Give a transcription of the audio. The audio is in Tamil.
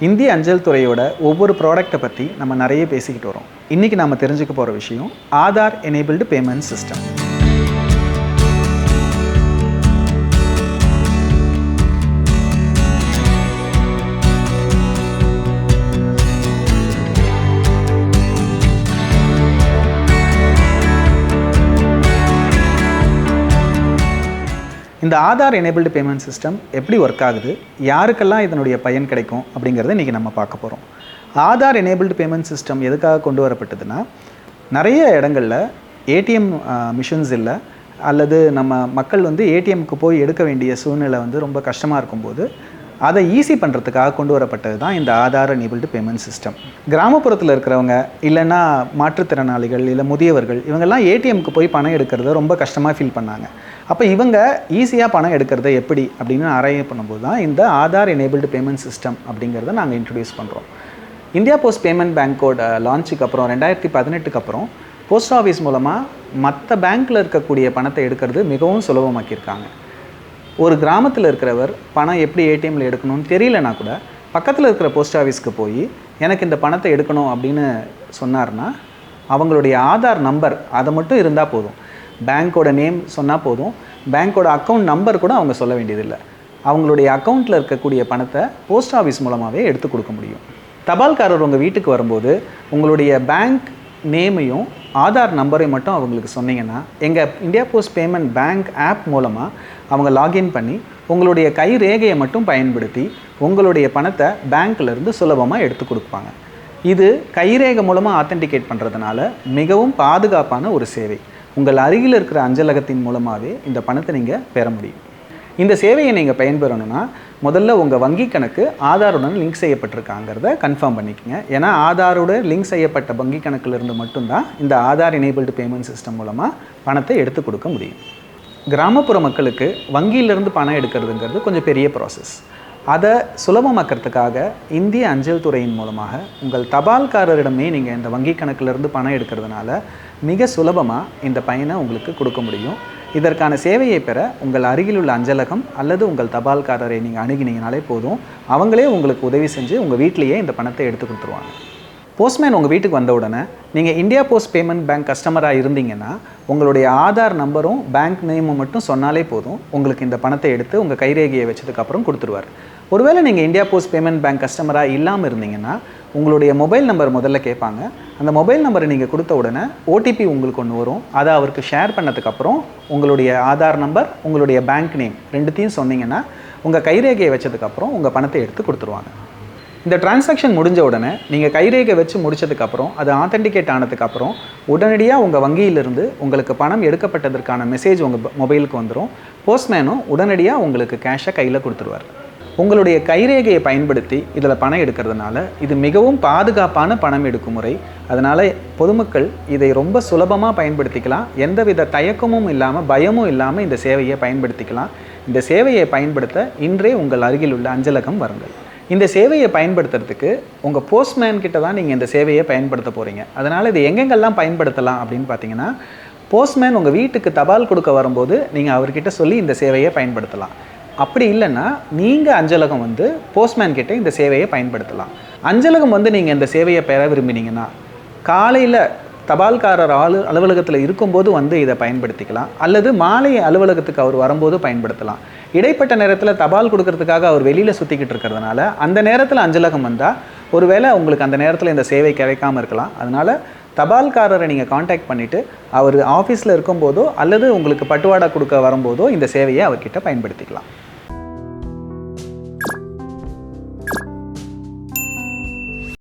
இந்திய அஞ்சல் துறையோட ஒவ்வொரு ப்ராடக்ட்டை பற்றி நம்ம நிறைய பேசிக்கிட்டு வரோம். இன்றைக்கி நம்ம தெரிஞ்சுக்க போகிற விஷயம் ஆதார் எனேபிள்டு பேமெண்ட் சிஸ்டம் இந்த ஆதார் எனேபிள்டு பேமெண்ட் சிஸ்டம் எப்படி ஒர்க் ஆகுது? யாருக்கெல்லாம் இதனுடைய பயன் கிடைக்கும்? அப்படிங்கிறத இன்றைக்கி நம்ம பார்க்க போகிறோம் ஆதார் எனேபிள்டு பேமெண்ட் சிஸ்டம் எதுக்காக கொண்டு வரப்பட்டதுன்னா நிறைய இடங்களில் ஏடிஎம் மிஷின்ஸ் இல்லை அல்லது நம்ம மக்கள் வந்து ஏடிஎம்க்கு போய் எடுக்க வேண்டிய சூழ்நிலை வந்து ரொம்ப கஷ்டமாக இருக்கும்போது அதை ஈஸி பண்ணுறதுக்காக கொண்டு வரப்பட்டது தான் இந்த ஆதார் எனேபிள்டு பேமெண்ட் சிஸ்டம் கிராமப்புறத்தில் இருக்கிறவங்க இல்லைன்னா மாற்றுத்திறனாளிகள் இல்லை முதியவர்கள் இவங்கெல்லாம் ஏடிஎம்க்கு போய் பணம் எடுக்கிறத ரொம்ப கஷ்டமாக ஃபீல் பண்ணாங்க. அப்போ இவங்க ஈஸியாக பணம் எடுக்கிறத எப்படி அப்படின்னு ஆராய பண்ணும்போது தான் இந்த ஆதார் எனேபிள்டு பேமெண்ட் சிஸ்டம் அப்படிங்கிறத நாங்கள் இன்ட்ரடியூஸ் பண்ணுறோம் இந்தியா போஸ்ட் பேமெண்ட் பேங்க்கோட லான்ச்சுக்கு அப்புறம் ரெண்டாயிரத்தி பதினெட்டுக்கு அப்புறம் போஸ்ட் ஆஃபீஸ் மூலமாக மற்ற பேங்க்கில் இருக்கக்கூடிய பணத்தை எடுக்கிறது மிகவும் சுலபமாக்கியிருக்காங்க. ஒரு கிராமத்தில் இருக்கிறவர் பணம் எப்படி ஏடிஎம்மில் எடுக்கணும்னு தெரியலனா கூட பக்கத்தில் இருக்கிற போஸ்ட் ஆஃபீஸ்க்கு போய் எனக்கு இந்த பணத்தை எடுக்கணும் அப்படின்னு சொன்னார்னா அவங்களுடைய ஆதார் நம்பர் அதை மட்டும் இருந்தால் போதும். பேங்க்கோட நேம் சொன்னால் போதும். பேங்க்கோட அக்கௌண்ட் நம்பர் கூட அவங்க சொல்ல வேண்டியதில்லை. அவங்களுடைய அக்கௌண்ட்டில் இருக்கக்கூடிய பணத்தை போஸ்ட் ஆஃபீஸ் மூலமாகவே எடுத்து கொடுக்க முடியும். தபால்காரர் உங்கள் வீட்டுக்கு வரும்போது உங்களுடைய பேங்க் நேமையும் ஆதார் நம்பரை மட்டும் அவங்களுக்கு சொன்னீங்கன்னா எங்கள் India post payment bank app மூலமாக அவங்க லாகின் பண்ணி உங்களுடைய கை ரேகையை மட்டும் பயன்படுத்தி உங்களுடைய பணத்தை பேங்க்லேருந்து சுலபமாக எடுத்து கொடுப்பாங்க. இது கைரேகை மூலமாக ஆத்தென்டிகேட் பண்ணுறதுனால மிகவும் பாதுகாப்பான ஒரு சேவை. உங்கள் அருகில் இருக்கிற அஞ்சலகத்தின் மூலமாகவே இந்த பணத்தை நீங்கள் பெற முடியும். இந்த சேவையை நீங்கள் பயன்பெறணும்னா முதல்ல உங்கள் வங்கி கணக்கு ஆதாருடன் லிங்க் செய்யப்பட்டிருக்காங்கிறத கன்ஃபார்ம் பண்ணிக்கோங்க. ஏன்னா ஆதாரோட லிங்க் செய்யப்பட்ட வங்கி கணக்கிலிருந்து மட்டும்தான் இந்த ஆதார் எனேபிள்டு பேமெண்ட் சிஸ்டம் மூலமாக பணத்தை எடுத்து கொடுக்க முடியும். கிராமப்புற மக்களுக்கு வங்கியிலிருந்து பணம் எடுக்கிறதுங்கிறது கொஞ்சம் பெரிய ப்ராசஸ் அதை சுலபமாக்கிறதுக்காக இந்திய அஞ்சல் துறையின் மூலமாக உங்கள் தபால்காரரிடமே நீங்கள் இந்த வங்கி கணக்கிலிருந்து பணம் எடுக்கிறதுனால மிக சுலபமாக இந்த பயனை உங்களுக்கு கொடுக்க முடியும். இதற்கான சேவையை பெற உங்கள் அருகிலுள்ள அஞ்சலகம் அல்லது உங்கள் தபால்காரரை நீங்கள் அணுகினீங்கனாலே போதும். அவங்களே உங்களுக்கு உதவி செஞ்சு உங்கள் வீட்டிலேயே இந்த பணத்தை எடுத்து கொடுத்துருவாங்க. போஸ்ட்மேன் உங்கள் வீட்டுக்கு வந்த உடனே நீங்கள் இந்தியா போஸ்ட் பேமெண்ட் பேங்க் கஸ்டமராக இருந்தீங்கன்னா உங்களுடைய ஆதார் நம்பரும் பேங்க் நேமும் மட்டும் சொன்னாலே போதும் உங்களுக்கு இந்த பணத்தை எடுத்து உங்கள் கைரேகையை வச்சதுக்கப்புறம் கொடுத்துருவார். ஒருவேளை நீங்கள் இந்தியா போஸ்ட் பேமெண்ட் பேங்க் கஸ்டமராக இல்லாமல் இருந்தீங்கன்னா உங்களுடைய மொபைல் நம்பர் முதல்ல கேட்பாங்க அந்த மொபைல் நம்பரை நீங்கள் கொடுத்த உடனே ஓடிபி உங்களுக்கு ஒன்று வரும். அதை அவருக்கு ஷேர் பண்ணதுக்கப்புறம் உங்களுடைய ஆதார் நம்பர் உங்களுடைய பேங்க் நேம் ரெண்டுத்தையும் சொன்னீங்கன்னா உங்கள் கைரேகையை வச்சதுக்கப்புறம் உங்கள் பணத்தை எடுத்து கொடுத்துருவாங்க. இந்த டிரான்சாக்ஷன் முடிஞ்ச உடனே நீங்கள் கைரேகை வச்சு முடிச்சதுக்கப்புறம் அது ஆத்தென்டிகேட் ஆனதுக்கப்புறம் உடனடியாக உங்கள் வங்கியிலிருந்து உங்களுக்கு பணம் எடுக்கப்பட்டதற்கான மெசேஜ் உங்கள் மொபைலுக்கு வந்துடும் போஸ்ட்மேனும் உடனடியாக உங்களுக்கு கேஷை கையில் கொடுத்துருவார். உங்களுடைய கைரேகையை பயன்படுத்தி இதில் பணம் எடுக்கிறதுனால இது மிகவும் பாதுகாப்பான பணம் எடுக்கும் முறை அதனால் பொதுமக்கள் இதை ரொம்ப சுலபமாக பயன்படுத்திக்கலாம். எந்தவித தயக்கமும் இல்லாமல் பயமும் இல்லாமல் இந்த சேவையை பயன்படுத்திக்கலாம். இந்த சேவையை பயன்படுத்த இன்றே உங்கள் அருகில் உள்ள அஞ்சலகம் வருங்கள். இந்த சேவையை பயன்படுத்துறதுக்கு உங்கள் போஸ்ட்மேன் கிட்ட தான் நீங்கள் இந்த சேவையை பயன்படுத்த போகிறீங்க அதனால் இது எங்கெங்கெல்லாம் பயன்படுத்தலாம் அப்படின்னு பார்த்தீங்கன்னா போஸ்ட்மேன் உங்கள் வீட்டுக்கு தபால் கொடுக்க வரும்போது நீங்கள் அவர்கிட்ட சொல்லி இந்த சேவையை பயன்படுத்தலாம். அப்படி இல்லைன்னா நீங்கள் அஞ்சலகம் வந்து போஸ்ட்மேன் கிட்ட இந்த சேவையை பயன்படுத்தலாம். அஞ்சலகம் வந்து நீங்கள் இந்த சேவையை பெற விரும்பினீங்கன்னா காலையில் தபால்காரர் ஆளு அலுவலகத்தில் இருக்கும்போது வந்து இதை பயன்படுத்திக்கலாம். அல்லது மாலை அலுவலகத்துக்கு அவர் வரும்போது பயன்படுத்தலாம். இடைப்பட்ட நேரத்தில் தபால் கொடுக்கறதுக்காக அவர் வெளியில் சுற்றிக்கிட்டு இருக்கிறதுனால அந்த நேரத்தில் அஞ்சலகம் வந்தால் ஒருவேளை உங்களுக்கு அந்த நேரத்தில் இந்த சேவை கிடைக்காம இருக்கலாம். அதனால் தபால்காரரை நீங்கள் காண்டாக்ட் பண்ணிவிட்டு அவர் ஆஃபீஸில் இருக்கும்போதோ அல்லது உங்களுக்கு பட்டுவாடா கொடுக்க வரும்போதோ இந்த சேவையை அவர்கிட்ட பயன்படுத்திக்கலாம்.